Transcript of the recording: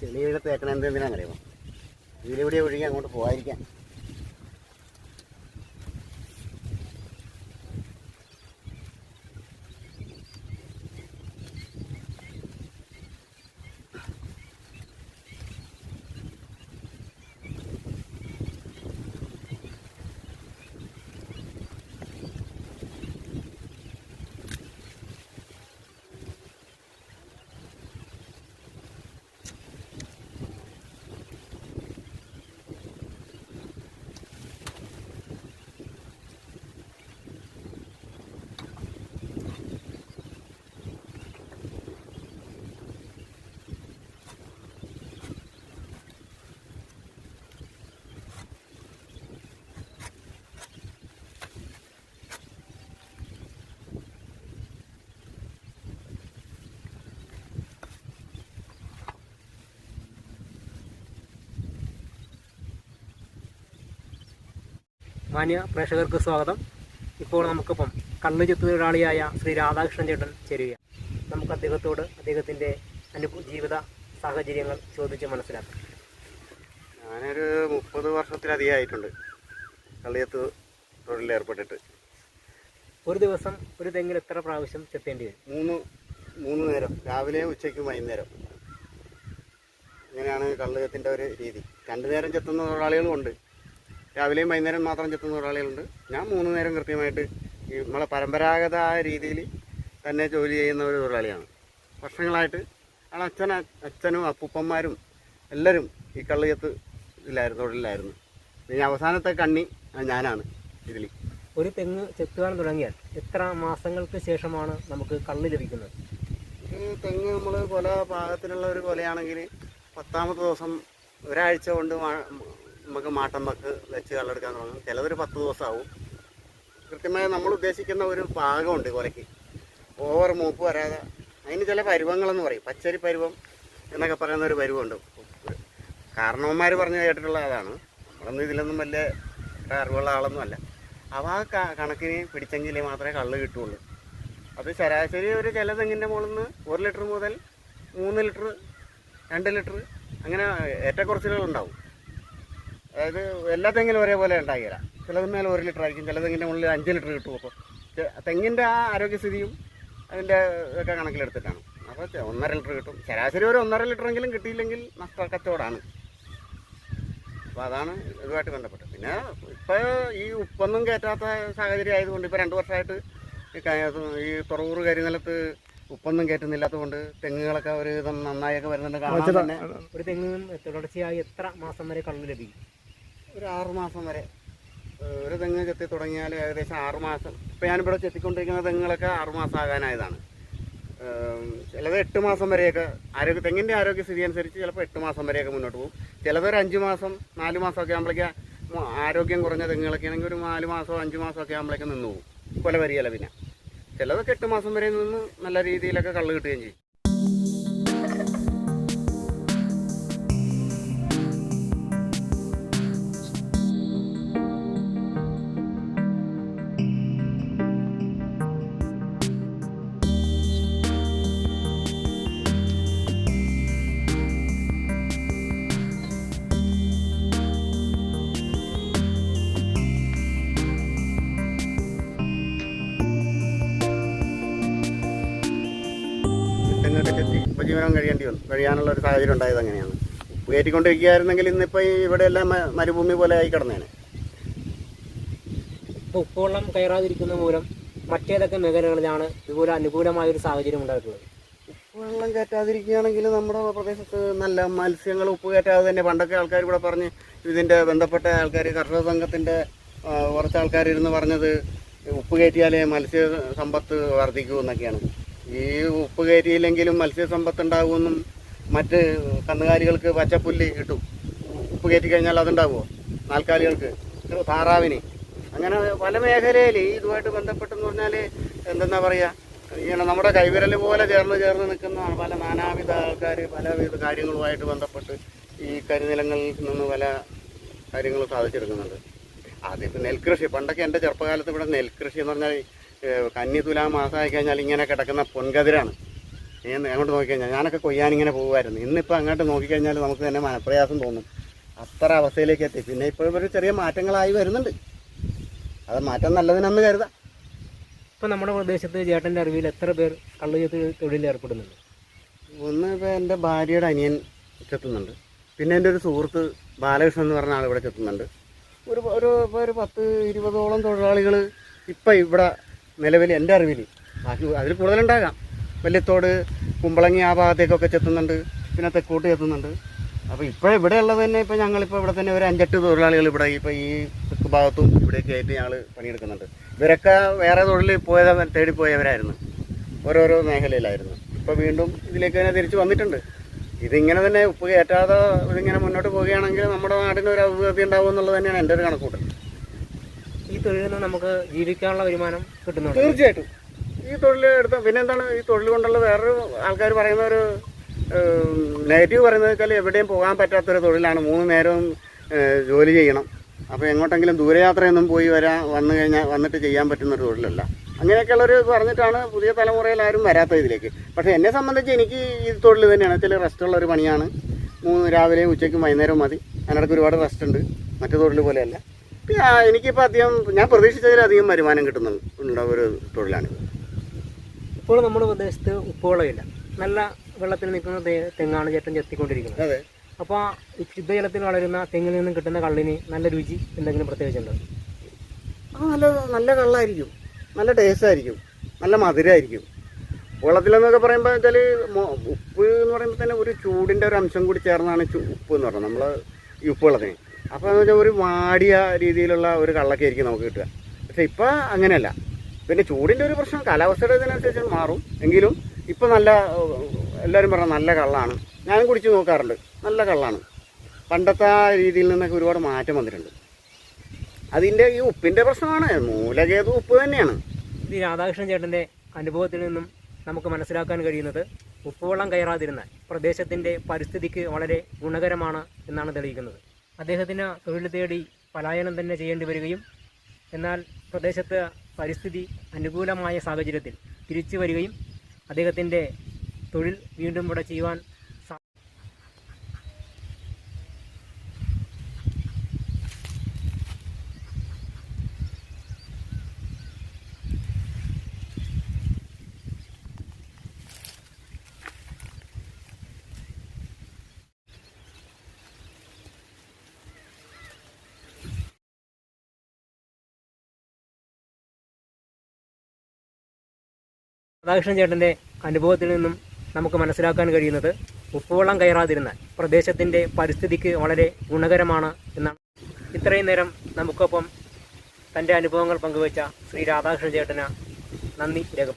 ചെളിയുടെ തേക്കണ എന്തെന്തിനാണെന്നറിയാമോ ഇതിലൂടെ ഒഴുകി അങ്ങോട്ട് പോകാതിരിക്കാൻ മാന്യ പ്രേക്ഷകർക്ക് സ്വാഗതം. ഇപ്പോൾ നമുക്കിപ്പം കണ്ണു ചെത്തൊഴിലാളിയായ ശ്രീ രാധാകൃഷ്ണൻ ചേട്ടൻ ചേരുകയാണ്. നമുക്ക് അദ്ദേഹത്തോട് അദ്ദേഹത്തിന്റെ അനുഭവ ജീവിത സാഹചര്യങ്ങൾ ചോദിച്ച് മനസ്സിലാക്കാം. ഞാനൊരു മുപ്പത് വർഷത്തിലധികമായിട്ടുണ്ട് കള്ളിയത്ത് തൊഴിലേർപ്പെട്ടിട്ട് ഒരു ദിവസം ഒരു തെങ്ങിൽ എത്ര പ്രാവശ്യം ചെത്തേണ്ടി വരും? മൂന്ന് മൂന്ന് നേരം. രാവിലെ ഉച്ചയ്ക്ക് വൈകുന്നേരം. ഇങ്ങനെയാണ് കള്ളിയത്തിന്റെ ഒരു രീതി. രണ്ടു നേരം ചെത്തുന്ന തൊഴിലാളികളും ഉണ്ട്. രാവിലെയും വൈകുന്നേരം മാത്രം ചെത്തുന്ന തൊഴിലാളികളുണ്ട്. ഞാൻ മൂന്ന് നേരം കൃത്യമായിട്ട് ഈ നമ്മളെ പരമ്പരാഗത ആ രീതിയിൽ തന്നെ ജോലി ചെയ്യുന്ന ഒരു തൊഴിലാളിയാണ്. വർഷങ്ങളായിട്ട് ആളെ അച്ഛൻ അച്ഛനും അപ്പൂപ്പന്മാരും എല്ലാവരും ഈ കള്ളിയത്ത് ഇതിലായിരുന്നു തൊഴിലായിരുന്നു ഇനി അവസാനത്തെ കണ്ണി ഞാനാണ് ഇതിൽ ഒരു തെങ്ങ് ചെത്തുവാൻ തുടങ്ങിയാൽ എത്ര മാസങ്ങൾക്ക് ശേഷമാണ് നമുക്ക് കള്ള് ലഭിക്കുന്നത്? ഒരു തെങ്ങ് നമ്മൾ കൊല പാകത്തിനുള്ള ഒരു കൊലയാണെങ്കിൽ പത്താമത്തെ ദിവസം ഒരാഴ്ച കൊണ്ട് നമുക്ക് മാട്ടം വക്ക് വെച്ച് കള്ളെടുക്കാൻ തുടങ്ങും. ചിലതൊരു പത്ത് ദിവസമാവും. കൃത്യമായി നമ്മൾ ഉദ്ദേശിക്കുന്ന ഒരു പാകമുണ്ട് കൊലയ്ക്ക് ഓവർ മൂപ്പ് വരാതെ അതിന് ചില പരുവങ്ങളെന്ന് പറയും. പച്ചരി പരുവം എന്നൊക്കെ പറയുന്ന ഒരു പരുവമുണ്ട്. കാരണവന്മാർ പറഞ്ഞു കേട്ടിട്ടുള്ള അതാണ്. നമ്മളൊന്നും ഇതിലൊന്നും വലിയ അറിവുള്ള ആളൊന്നും അല്ല. അവ ആ കണക്കിന് പിടിച്ചെങ്കിലേ മാത്രമേ കള്ള് കിട്ടുള്ളൂ. അത് ശരാശരി ഒരു ചില തെങ്ങിന്റെ മുകളിൽ നിന്ന് ഒരു ലിറ്റർ മുതൽ മൂന്ന് ലിറ്റർ രണ്ട് ലിറ്റർ അങ്ങനെ ഏറ്റക്കുറച്ചിലുകൾ ഉണ്ടാവും. അതായത് എല്ലാ തെങ്ങിലും ഒരേപോലെ ഉണ്ടാകില്ല ചിലതിന്മേൽ ഒരു ലിറ്റർ ആയിരിക്കും ചില തെങ്ങിന്റെ മുകളിൽ അഞ്ച് ലിറ്റർ കിട്ടും. അപ്പോൾ തെങ്ങിന്റെ ആ ആരോഗ്യസ്ഥിതിയും അതിന്റെ ഒക്കെ കണക്കിലെടുത്തിട്ടാണ്. അപ്പോൾ ഒന്നര ലിറ്റർ കിട്ടും. ശരാശരി ഒരു ഒന്നര ലിറ്ററെങ്കിലും കിട്ടിയില്ലെങ്കിൽ നഷ്ട കച്ചവടമാണ്. അപ്പോൾ അതാണ് ഇതുമായിട്ട് ബന്ധപ്പെട്ടത്. പിന്നെ ഇപ്പോൾ ഈ ഉപ്പൊന്നും കയറ്റാത്ത സാഹചര്യം ആയതുകൊണ്ട് ഇപ്പോൾ രണ്ട് വർഷമായിട്ട് ഈ തുറവൂർ കരിനിലത്ത് ഉപ്പൊന്നും കയറ്റുന്നില്ലാത്തതുകൊണ്ട് തെങ്ങുകളൊക്കെ ഒരു വിധം നന്നായൊക്കെ വരുന്നുണ്ട്. കാണാൻ തന്നെ ഒരു തെങ്ങിനും തുടർച്ചയായി എത്ര മാസം വരെ കള്ള് ലഭിക്കും? ഒരു ആറുമാസം വരെ. ഒരു തെങ്ങ് ചെത്തി തുടങ്ങിയാൽ ഏകദേശം ആറുമാസം ഇപ്പം ഞാനിവിടെ ചെത്തിക്കൊണ്ടിരിക്കുന്ന തെങ്ങുകളൊക്കെ ആറുമാസം ആകാനായതാണ്. ചിലത് എട്ട് മാസം വരെയൊക്കെ ആരോഗ്യ തെങ്ങിന്റെ ആരോഗ്യസ്ഥിതി അനുസരിച്ച് ചിലപ്പോൾ എട്ട് മാസം വരെയൊക്കെ മുന്നോട്ട് പോകും. ചിലത് ഒരു അഞ്ച് മാസം നാല് മാസമൊക്കെ ആകുമ്പോഴേക്ക് ആരോഗ്യം കുറഞ്ഞ തെങ്ങുകളൊക്കെ ആണെങ്കിൽ ഒരു നാല് മാസമോ അഞ്ച് മാസമൊക്കെ ആകുമ്പോഴേക്ക് നിന്ന് പോകും. കൊല വരികയില്ല പിന്നെ. ചിലതൊക്കെ എട്ട് മാസം വരെ നിന്ന് നല്ല രീതിയിലൊക്കെ കള്ള് കിട്ടുകയും ചെയ്യും. ഉപജീവനം കഴിയേണ്ടി വന്നു. കഴിയാനുള്ള ഒരു സാഹചര്യം ഉണ്ടായത് അങ്ങനെയാണ്. കയറ്റിക്കൊണ്ടിരിക്കുകയായിരുന്നെങ്കിൽ ഇന്നിപ്പോൾ ഇവിടെ എല്ലാം മരുഭൂമി പോലെ ആയി കിടന്നേനെ. ഇപ്പോൾ ഉപ്പുവെള്ളം കയറാതിരിക്കുന്ന മൂലം മറ്റേതൊക്കെ മേഖലകളിലാണ് ഇതുപോലെ അനുകൂലമായ ഒരു സാഹചര്യം ഉണ്ടായിട്ടുള്ളത്? ഉപ്പുവെള്ളം കയറ്റാതിരിക്കുകയാണെങ്കിൽ നമ്മുടെ പ്രദേശത്ത് നല്ല മത്സ്യങ്ങൾ ഉപ്പ് കയറ്റാതെ തന്നെ പണ്ടൊക്കെ ആൾക്കാർ ഇവിടെ പറഞ്ഞ് ഇതിന്റെ ബന്ധപ്പെട്ട ആൾക്കാർ കർഷക സംഘത്തിന്റെ കുറച്ച് ആൾക്കാരിരുന്ന് പറഞ്ഞത് ഉപ്പ് കയറ്റിയാലേ മത്സ്യ സമ്പത്ത് വർദ്ധിക്കൂ എന്നൊക്കെയാണ്. ഈ ഉപ്പ് കയറ്റിയില്ലെങ്കിലും മത്സ്യസമ്പത്ത് ഉണ്ടാകുമെന്നും മറ്റ് കന്നുകാലികൾക്ക് പച്ചപ്പുല്ല് കിട്ടും. ഉപ്പ് കയറ്റി കഴിഞ്ഞാൽ അതുണ്ടാകുമോ നാൽക്കാലികൾക്ക്. താറാവിന്. അങ്ങനെ പല മേഖലയിൽ ഇതുമായിട്ട് ബന്ധപ്പെട്ടെന്ന് പറഞ്ഞാൽ എന്തെന്നാ പറയുക ഇങ്ങനെ നമ്മുടെ കൈവിരൽ പോലെ ചേർന്ന് ചേർന്ന് നിൽക്കുന്ന പല നാനാവിധ ആൾക്കാർ പലവിധ കാര്യങ്ങളുമായിട്ട് ബന്ധപ്പെട്ട് ഈ കരിനിലങ്ങളിൽ നിന്ന് പല കാര്യങ്ങളും സാധിച്ചെടുക്കുന്നുണ്ട്. അതിപ്പോൾ നെൽകൃഷി പണ്ടൊക്കെ എന്റെ ചെറുപ്പകാലത്ത് ഇവിടെ നെൽകൃഷി എന്ന് പറഞ്ഞാൽ കന്നി തുലാം മാസമായി കഴിഞ്ഞാൽ ഇങ്ങനെ കിടക്കുന്ന പൊൻകതിരാണ്. ഞാൻ അങ്ങോട്ട് നോക്കിക്കഴിഞ്ഞാൽ ഞാനൊക്കെ കൊയ്യാൻ ഇങ്ങനെ പോകുമായിരുന്നു ഇന്നിപ്പോൾ അങ്ങോട്ട് നോക്കിക്കഴിഞ്ഞാൽ നമുക്ക് തന്നെ മനപ്രയാസം തോന്നും. അത്ര അവസ്ഥയിലേക്ക് എത്തി. പിന്നെ ഇപ്പോൾ ഒരു ചെറിയ മാറ്റങ്ങളായി വരുന്നുണ്ട്. അത് മാറ്റം നല്ലതിനെന്ന് കരുതാം. ഇപ്പം നമ്മുടെ പ്രദേശത്ത് ചേട്ടന്റെ അറിവിൽ എത്ര പേർ കള്ളു ചെത്ത് തൊഴിലിൽ ഏർപ്പെടുന്നുണ്ട്? ഒന്ന് ഇപ്പോൾ എന്റെ ഭാര്യയുടെ അനിയൻ ചെത്തുന്നുണ്ട്. പിന്നെ എന്റെ ഒരു സുഹൃത്ത് ബാലകൃഷ്ണൻ എന്ന് പറഞ്ഞ ആൾ ഇവിടെ ചെത്തുന്നുണ്ട്. ഒരു ഒരു ഇപ്പോൾ ഒരു പത്ത് ഇരുപതോളം തൊഴിലാളികൾ ഇപ്പം ഇവിടെ നിലവിൽ എന്റെ അറിവിൽ. ബാക്കി അതിൽ കൂടുതലുണ്ടാകാം. വലിയത്തോട് കുമ്പളങ്ങി ആ ഭാഗത്തേക്കൊക്കെ ചെത്തുന്നുണ്ട്. പിന്നെ തെക്കോട്ട് ചെത്തുന്നുണ്ട്. അപ്പോൾ ഇപ്പോൾ ഇവിടെ ഉള്ളത് തന്നെ ഇപ്പോൾ ഞങ്ങളിപ്പോൾ ഇവിടെ തന്നെ ഒരു അഞ്ചെട്ട് തൊഴിലാളികൾ ഇവിടെ ഇപ്പോൾ ഈ തെക്ക് ഭാഗത്തും ഇവിടെയൊക്കെ ആയിട്ട് ഞങ്ങൾ പണിയെടുക്കുന്നുണ്ട്. ഇവരൊക്കെ വേറെ തൊഴിൽ പോയത തേടി പോയവരായിരുന്നു. ഓരോരോ മേഖലയിലായിരുന്നു. ഇപ്പോൾ വീണ്ടും ഇതിലേക്ക് തന്നെ തിരിച്ചു വന്നിട്ടുണ്ട്. ഇതിങ്ങനെ തന്നെ ഉപ്പ് കയറ്റാതെ ഇതിങ്ങനെ മുന്നോട്ട് പോവുകയാണെങ്കിൽ നമ്മുടെ നാടിന് ഒരു അഭിവൃദ്ധി ഉണ്ടാവും എന്നുള്ളത് തന്നെയാണ് എന്റെ ഒരു കണക്കൂട്ടൽ. ഈ തൊഴിലിൽ നിന്ന് നമുക്ക് ജീവിക്കാനുള്ള വരുമാനം കിട്ടുന്നുണ്ട്. തീർച്ചയായിട്ടും. ഈ തൊഴിൽ എടുത്ത പിന്നെ എന്താണ് ഈ തൊഴിൽ കൊണ്ടുള്ള വേറൊരു ആൾക്കാർ പറയുന്ന ഒരു നെഗറ്റീവ് പറയുന്നത് വെച്ചാൽ എവിടെയും പോകാൻ പറ്റാത്തൊരു തൊഴിലാണ്. മൂന്ന് നേരവും ജോലി ചെയ്യണം. അപ്പോൾ എങ്ങോട്ടെങ്കിലും ദൂരയാത്രയൊന്നും പോയി വരാൻ വന്നു കഴിഞ്ഞാൽ വന്നിട്ട് ചെയ്യാൻ പറ്റുന്ന ഒരു തൊഴിലല്ല. അങ്ങനെയൊക്കെയുള്ളൊരു പറഞ്ഞിട്ടാണ് പുതിയ തലമുറയിൽ ആരും വരാത്ത ഇതിലേക്ക്. പക്ഷേ എന്നെ സംബന്ധിച്ച് എനിക്ക് ഈ തൊഴിൽ തന്നെയാണ് ചില റെസ്റ്റുള്ള ഒരു പണിയാണ്. മൂന്ന് രാവിലെയും ഉച്ചയ്ക്കും വൈകുന്നേരവും മതി. അതിനിടയ്ക്ക് ഒരുപാട് റെസ്റ്റ് ഉണ്ട്. മറ്റു തൊഴിൽ പോലെയല്ല. എനിക്കിപ്പോൾ അധികം ഞാൻ പ്രതീക്ഷിച്ചതിലധികം വരുമാനം കിട്ടുന്നുണ്ട്. ഒരു തൊഴിലാണ്. ഇപ്പോൾ നമ്മുടെ പ്രദേശത്ത് ഉപ്പുവെള്ളമില്ല. നല്ല വെള്ളത്തിൽ നിൽക്കുന്ന തെങ്ങാണ് ചേട്ടൻ ചെത്തിക്കൊണ്ടിരിക്കുന്നത്. അതെ. അപ്പോൾ ഈ ശുദ്ധജലത്തിൽ വളരുന്ന തെങ്ങിൽ നിന്നും കിട്ടുന്ന കള്ളിന് നല്ല രുചി എന്തെങ്കിലും പ്രത്യേകിച്ചുണ്ടോ? ആ നല്ല നല്ല കള്ളായിരിക്കും. നല്ല ടേസ്റ്റ് ആയിരിക്കും നല്ല മധുരമായിരിക്കും വെള്ളത്തിലെന്നൊക്കെ പറയുമ്പോൾ വെച്ചാൽ ഉപ്പ് എന്ന് പറയുമ്പോൾ തന്നെ ഒരു ചൂടിന്റെ ഒരു അംശം കൂടി ചേർന്നാണ് ഉപ്പ് എന്ന് പറയുന്നത് നമ്മൾ ഈ ഉപ്പ് വെള്ളത്തിന് അപ്പോൾ എന്ന് വെച്ചാൽ ഒരു വാടിയ രീതിയിലുള്ള ഒരു കള്ളൊക്കെ ആയിരിക്കും നമുക്ക് കിട്ടുക. പക്ഷെ ഇപ്പോൾ അങ്ങനെയല്ല. പിന്നെ ചൂടിന്റെ ഒരു പ്രശ്നം കാലാവസ്ഥയുടെ ഇതിനനുസരിച്ച് മാറും. എങ്കിലും ഇപ്പോൾ നല്ല എല്ലാവരും പറഞ്ഞ നല്ല കള്ളാണ്. ഞാനും കുടിച്ച് നോക്കാറുണ്ട്. നല്ല കള്ളാണ്. പണ്ടത്തെ രീതിയിൽ നിന്നൊക്കെ ഒരുപാട് മാറ്റം വന്നിട്ടുണ്ട്. അതിന്റെ ഈ ഉപ്പിന്റെ പ്രശ്നമാണ്. മൂലകേതു ഉപ്പ് തന്നെയാണ്. ഈ രാധാകൃഷ്ണൻ ചേട്ടന്റെ അനുഭവത്തിൽ നിന്നും നമുക്ക് മനസ്സിലാക്കാൻ കഴിയുന്നത് ഉപ്പുവെള്ളം കയറാതിരുന്നാൽ പ്രദേശത്തിന്റെ പരിസ്ഥിതിക്ക് വളരെ ഗുണകരമാണ് എന്നാണ് തെളിയിക്കുന്നത്. അദ്ദേഹത്തിന് തൊഴിൽ തേടി പലായനം തന്നെ ചെയ്യേണ്ടി വരികയും എന്നാൽ പ്രദേശത്ത് പരിസ്ഥിതി അനുകൂലമായ സാഹചര്യത്തിൽ തിരിച്ചു വരികയും അദ്ദേഹത്തിന്റെ തൊഴിൽ വീണ്ടും ഇവിടെ ചെയ്യുവാൻ രാധാകൃഷ്ണൻ ചേട്ടന്റെ അനുഭവത്തിൽ നിന്നും നമുക്ക് മനസ്സിലാക്കാൻ കഴിയുന്നത് ഉപ്പുവെള്ളം കയറാതിരുന്നാൽ പ്രദേശത്തിന്റെ പരിസ്ഥിതിക്ക് വളരെ ഗുണകരമാണ് എന്നാണ്. ഇത്രയും നേരം നമുക്കൊപ്പം തന്റെ അനുഭവങ്ങൾ പങ്കുവച്ച ശ്രീ രാധാകൃഷ്ണൻ ചേട്ടന് നന്ദി രേഖപ്പെടുത്തുന്നു.